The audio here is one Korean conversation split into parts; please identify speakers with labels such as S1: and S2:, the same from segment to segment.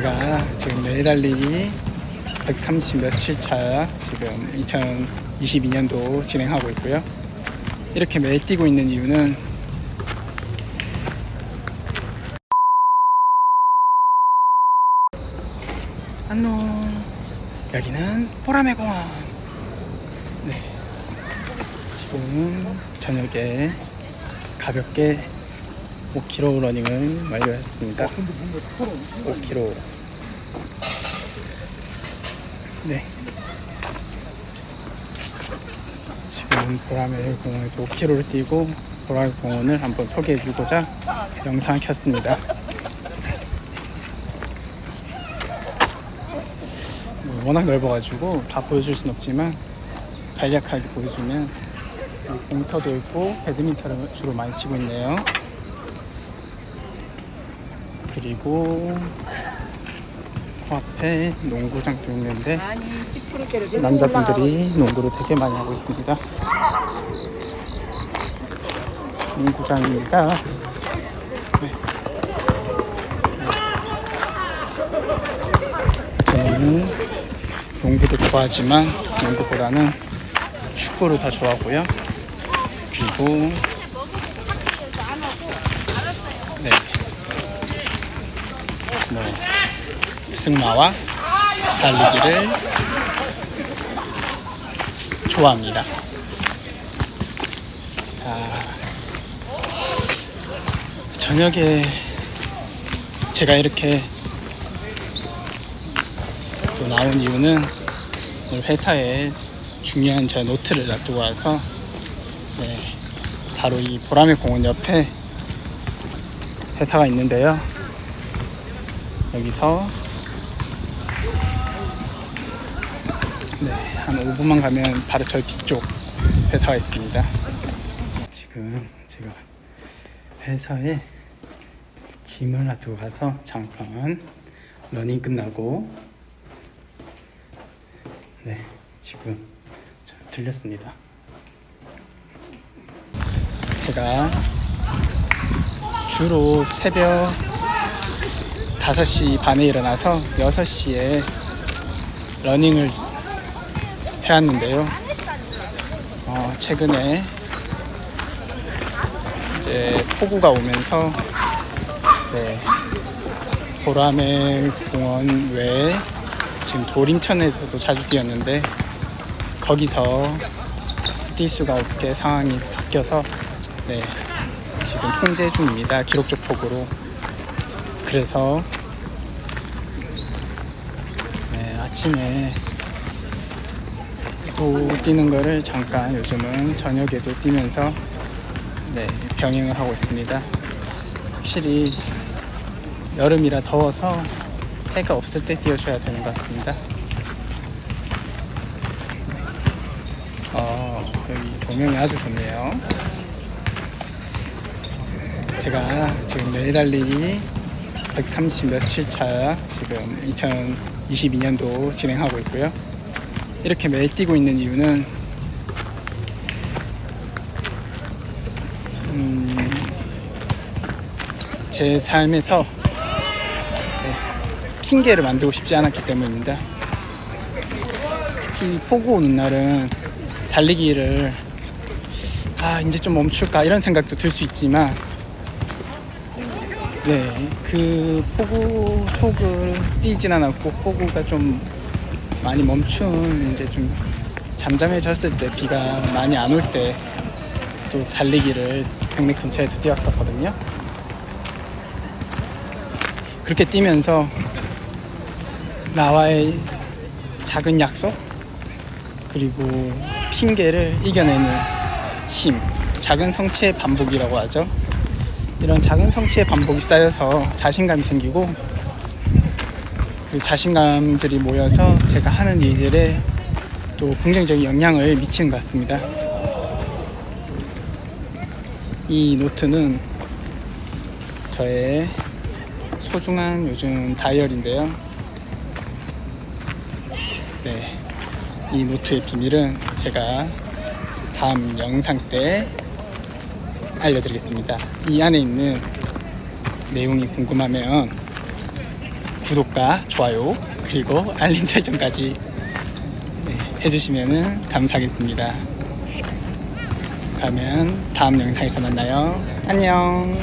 S1: 제가 지금 매일 달리기 130 며칠 차 지금 2022년도 진행하고 있고요. 이렇게 매일 뛰고 있는 이유는 안녕. 여기는 보라매 공원. 네. 지금 저녁에 가볍게 5km 러닝을 완료했습니다. 5km. 네. 지금 보라매 공원에서 5km를 뛰고 보라매 공원을 한번 소개해주고자 영상을 켰습니다. 뭐 워낙 넓어가지고 다 보여줄 순 없지만 간략하게 보여주면 여기 공터도 있고 배드민턴을 주로 많이 치고 있네요. 그리고 그 앞에 농구장도 있는데
S2: 아니 10%대를
S1: 남자분들이 농구를 되게 많이 하고 있습니다. 농구장입니다. 네. 저는 농구도 좋아하지만 농구보다는 축구를 더 좋아하고요. 그리고 네. 뭐 승마와 달리기를 좋아합니다. 자, 저녁에 제가 이렇게 또 나온 이유는 오늘 회사에 중요한 제 노트를 놔두고 와서 네, 바로 이 보라매 공원 옆에 회사가 있는데요. 여기서 네, 한 5분만 가면 바로 저 뒤쪽 회사가 있습니다. 지금 제가 회사에 짐을 놔두고 가서 잠깐 러닝 끝나고 네, 지금 저 들렸습니다. 제가 주로 새벽 5시 반에 일어나서 6시에 러닝을 해왔는데요. 어, 최근에 이제 폭우가 오면서 네, 보라매 공원 외에 지금 도림천에서도 자주 뛰었는데 거기서 뛸 수가 없게 상황이 바뀌어서 네, 지금 통제 중입니다. 기록적 폭우로. 그래서 네, 아침에 또 뛰는 거를 잠깐 요즘은 저녁에도 뛰면서 네, 병행을 하고 있습니다. 확실히 여름이라 더워서 해가 없을 때 뛰어줘야 되는 것 같습니다. 어, 여기 조명이 아주 좋네요. 제가 지금 매일 달리기 130 며칠 차 지금 2022년도 진행하고 있고요. 이렇게 매일 뛰고 있는 이유는 음, 제 삶에서 네, 핑계를 만들고 싶지 않았기 때문입니다. 특히 폭우 오는 날은 달리기를 아 이제 좀 멈출까 이런 생각도 들 수 있지만 네, 그 폭우 속을 뛰진 않았고 폭우가 좀 많이 멈춘 이제 좀 잠잠해졌을 때 비가 많이 안 올 때 또 달리기를 동네 근처에서 뛰었었거든요. 그렇게 뛰면서 나와의 작은 약속 그리고 핑계를 이겨내는 힘, 작은 성취의 반복이라고 하죠. 이런 작은 성취의 반복이 쌓여서 자신감이 생기고 그 자신감들이 모여서 제가 하는 일들에 또 긍정적인 영향을 미치는 것 같습니다. 이 노트는 저의 소중한 요즘 다이어리인데요. 네. 이 노트의 비밀은 제가 다음 영상 때 알려드리겠습니다. 이 안에 있는 내용이 궁금하면 구독과 좋아요 그리고 알림 설정까지 네, 해주시면 감사하겠습니다. 그러면 다음 영상에서 만나요. 안녕.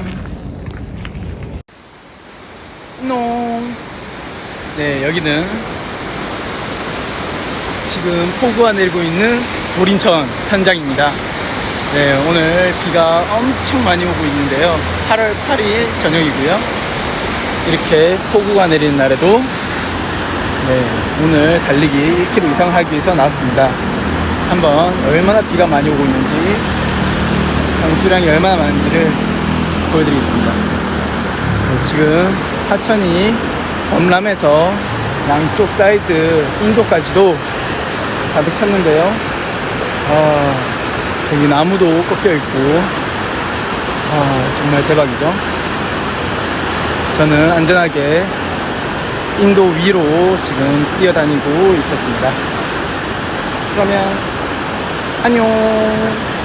S1: 안녕. 네, 여기는 지금 폭우가 내리고 있는 도림천 현장입니다. 네, 오늘 비가 엄청 많이 오고 있는데요. 8월 8일 저녁이고요. 이렇게 폭우가 내리는 날에도 네, 오늘 달리기 1km 이상 하기 위해서 나왔습니다. 한번 얼마나 비가 많이 오고 있는지 강수량이 얼마나 많은지를 보여드리겠습니다. 네, 지금 하천이 범람해서 양쪽 사이드 인도까지도 가득 찼는데요. 아, 여기 나무도 꺾여 있고, 아, 정말 대박이죠. 저는 안전하게 인도 위로 지금 뛰어다니고 있었습니다. 그러면 안녕.